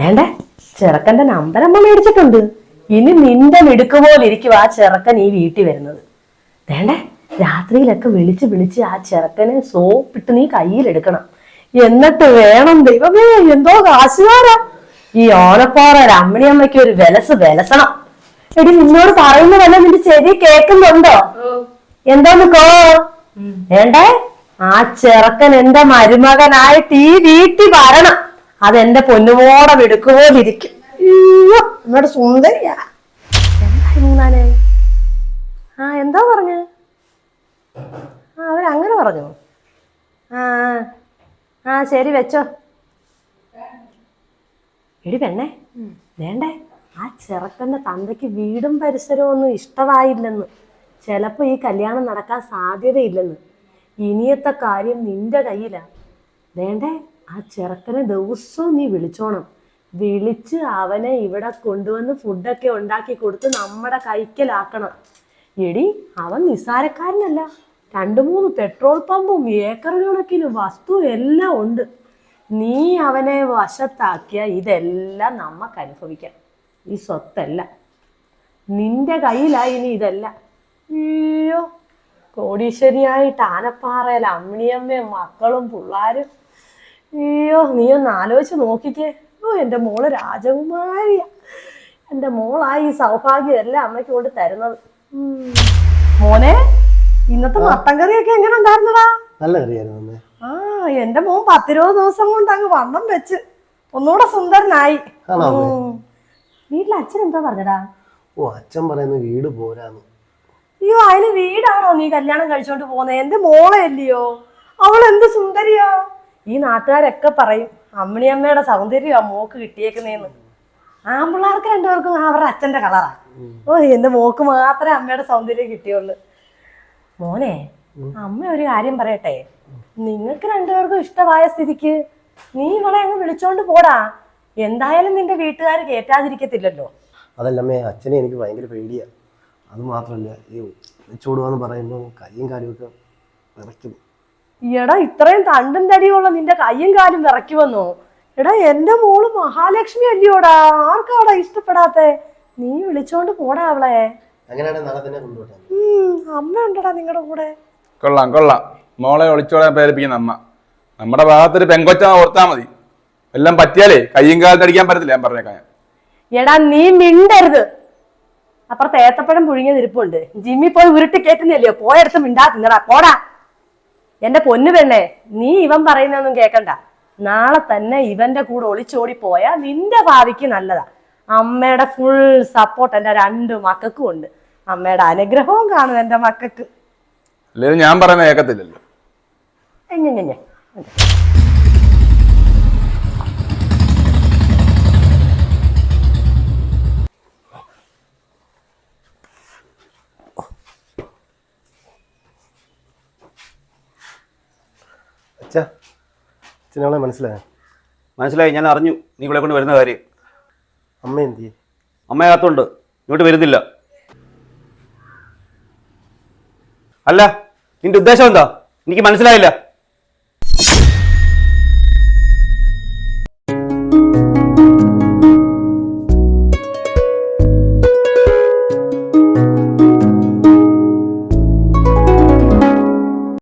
വേണ്ടേ? ചെറുക്കന്റെ നമ്പർ അമ്മ മേടിച്ചിട്ടുണ്ട്. ഇനി നിന്റെ മിടുക്ക് പോലെ ഇരിക്കും ആ ചെറുക്കൻ ഈ വീട്ടിൽ വരുന്നത്. വേണ്ടേ? രാത്രിയിലൊക്കെ വിളിച്ച് വിളിച്ച് ആ ചെറുക്കനെ സോപ്പിട്ട് നീ കയ്യിലെടുക്കണം. എന്നിട്ട് വേണം ദൈവമേ എന്തോ കാശുകാരാ. ഈ ഓലപ്പാറ രമണിയമ്മയ്ക്ക് ഒരു വിലസ് വിലസണം. എടി നിന്നോട് പറയുന്നതല്ല നിന്റെ ചെവി കേൾക്കുന്നുണ്ടോ? എന്താന്ന് കോ വേണ്ടേ? ആ ചെറുക്കൻ എന്റെ മരുമകനായിട്ട് ഈ വീട്ടിൽ വരണം. അതെന്റെ പൊന്നുമോടെ വിടുക്കുപോലിരിക്കും അയ്യോ എന്നോട് സുന്ദരിയാ. ആ എന്താ പറഞ്ഞ? ആ അവരങ്ങനെ പറഞ്ഞു. ആ ആ. ശരി വെച്ചോ. എടി പെണ്ണേ വേണ്ടേ? ആ ചെറുക്കന്റെ തന്തയ്ക്ക് വീടും പരിസരവും ഒന്നും ഇഷ്ടമായില്ലെന്ന്. ചിലപ്പോ ഈ കല്യാണം നടക്കാൻ സാധ്യതയില്ലെന്ന്. ഇനിയത്തെ കാര്യം നിന്റെ കയ്യിലാണ് വേണ്ടേ? ആ ചെറുക്കനെ ദിവസവും നീ വിളിച്ചോണം. വിളിച്ച് അവനെ ഇവിടെ കൊണ്ടുവന്ന് ഫുഡൊക്കെ ഉണ്ടാക്കി കൊടുത്ത് നമ്മുടെ കൈക്കലാക്കണം. എടി അവൻ നിസ്സാരക്കാരനല്ല. രണ്ടു മൂന്ന് പെട്രോൾ പമ്പും ഏക്കർ കണക്കിന് വസ്തു എല്ലാം ഉണ്ട്. നീ അവനെ വശത്താക്കിയ ഇതെല്ലാം നമുക്ക് അനുഭവിക്കാം. ഈ സ്വത്തല്ല. നിന്റെ കയ്യിലായി ഇനി ഇതല്ല. അയ്യോ കോടീശ്വരിയായിട്ട് ആനപ്പാറയിൽ അമ്മിണിയമ്മയും മക്കളും പിള്ളാരും അയ്യോ നീ ഒന്ന് ആലോചിച്ച് നോക്കിക്കേ. ഓ എന്റെ മോൾ രാജകുമാരിയാ. എന്റെ മോളായി ഈ സൗഭാഗ്യം എല്ലാം അമ്മയ്ക്ക് കൊണ്ട് തരുന്നത്. മോനെ ഇന്നത്തെ മത്തൻ കറിയൊക്കെ എങ്ങനെ ഉണ്ടായിരുന്നടാ നല്ല കറിയായിരുന്നു ആ എന്റെ മോൻ പത്തിരുപത് ദിവസം കൊണ്ട് അങ്ങ് വണ്ണം വെച്ച് ഒന്നുകൂടെ സുന്ദരനായി. വീട്ടിലെ വീട്ടിൽ അച്ഛൻ എന്താ പറഞ്ഞടാ ഓ അച്ഛൻ പറയുന്ന വീട് പോരാന്ന്. അയ്യോ അതിന് വീടാണോ നീ കല്യാണം കഴിച്ചോണ്ട് പോകുന്നത് എന്റെ മോളെ അല്ലയോ അവൾ എന്ത് സുന്ദരിയോ? ഈ നാട്ടുകാരൊക്കെ പറയും അമ്മിണിയമ്മയുടെ സൗന്ദര്യ മോക്ക് കിട്ടിയേക്കുന്നേന്ന്. ആമ്പിള്ളേർക്ക് രണ്ടുപേർക്കും അവരുടെ അച്ഛന്റെ കളറാ. ഓ എന്റെ മോക്ക് മാത്രമേ അമ്മയുടെ സൗന്ദര്യം കിട്ടിയുള്ളൂ. മോനെ അമ്മ ഒരു കാര്യം പറയട്ടെ. നിങ്ങൾക്ക് രണ്ടുപേർക്കും ഇഷ്ടമായ സ്ഥിതിക്ക് നീ ഇവളെ അങ്ങ് വിളിച്ചോണ്ട് പോടാ. എന്തായാലും നിന്റെ വീട്ടുകാർ കേറ്റാതിരിക്കത്തില്ലല്ലോ. അതല്ലമ്മേ അച്ഛനെ എനിക്ക് ഭയങ്കര പേടിയാ. അത് മാത്രമല്ല ഈ ചൂടുവാന്ന് പറയുമ്പോൾ കൈയും കാര്യമൊക്കെ വിറയ്ക്കും എടാ ഇത്രയും തണ്ടും തടിയുള്ള നിന്റെ കയ്യും കാലും വിറയ്ക്കുമെന്നോ എടാ എന്റെ മോൾ മഹാലക്ഷ്മി അല്ലയോടാ. ആർക്കാടാ ഇഷ്ടപ്പെടാത്തെ? നീ വിളിച്ചോണ്ട് പോടാ അവളെ. അമ്മ ഉണ്ടടാ നിങ്ങളുടെ കൂടെ. കൊള്ളാം കൊള്ളാം. മോളെ ഒളിച്ചോളാൻ പ്രേരിപ്പിക്കുന്ന അമ്മ. നമ്മുടെ ഭാഗത്തൊരു പെങ്കൊച്ച ഓർത്താ മതി. എല്ലാം പറ്റിയാലേ കയ്യും കാലത്ത് അടിക്കാൻ പറ്റത്തില്ല ഞാൻ പറഞ്ഞേക്കാം. ഞാൻ. എടാ നീ മിണ്ടരുത്. അപ്പുറത്ത് ഏത്തപ്പഴം പുഴുങ്ങിയ ഇരിപ്പുണ്ട് ജിമ്മി പോയി ഉരുട്ടി കേട്ടുന്നില്ലയോ പോയടുത്ത് മിണ്ടാ തിന്നടാ പോടാ. എന്റെ പൊന്നു പെണ്ണേ നീ ഇവൻ പറയുന്നൊന്നും കേക്കണ്ട. നാളെ തന്നെ ഇവന്റെ കൂടെ ഒളിച്ചോടി പോയാ നിന്റെ ഭാവിക്ക് നല്ലതാ. അമ്മയുടെ ഫുൾ സപ്പോർട്ട് എന്റെ രണ്ട് മക്കൾക്കും ഉണ്ട്. അമ്മയുടെ അനുഗ്രഹവും കാണും എന്റെ മക്കൾക്ക്. ഞാൻ പറയുന്ന കേൾക്കത്തില്ലല്ലോ അച്ഛനവളെ മനസ്സിലായോ? മനസ്സിലായി ഞാൻ അറിഞ്ഞു. നീ ഇവിടെ കൊണ്ട് വരുന്ന കാര്യം. അമ്മ എന്ത് അമ്മയകത്തുണ്ട്. ഇങ്ങോട്ട് വരുന്നില്ല. അല്ല നിന്റെ ഉദ്ദേശം എന്താ? എനിക്ക് മനസ്സിലായില്ല.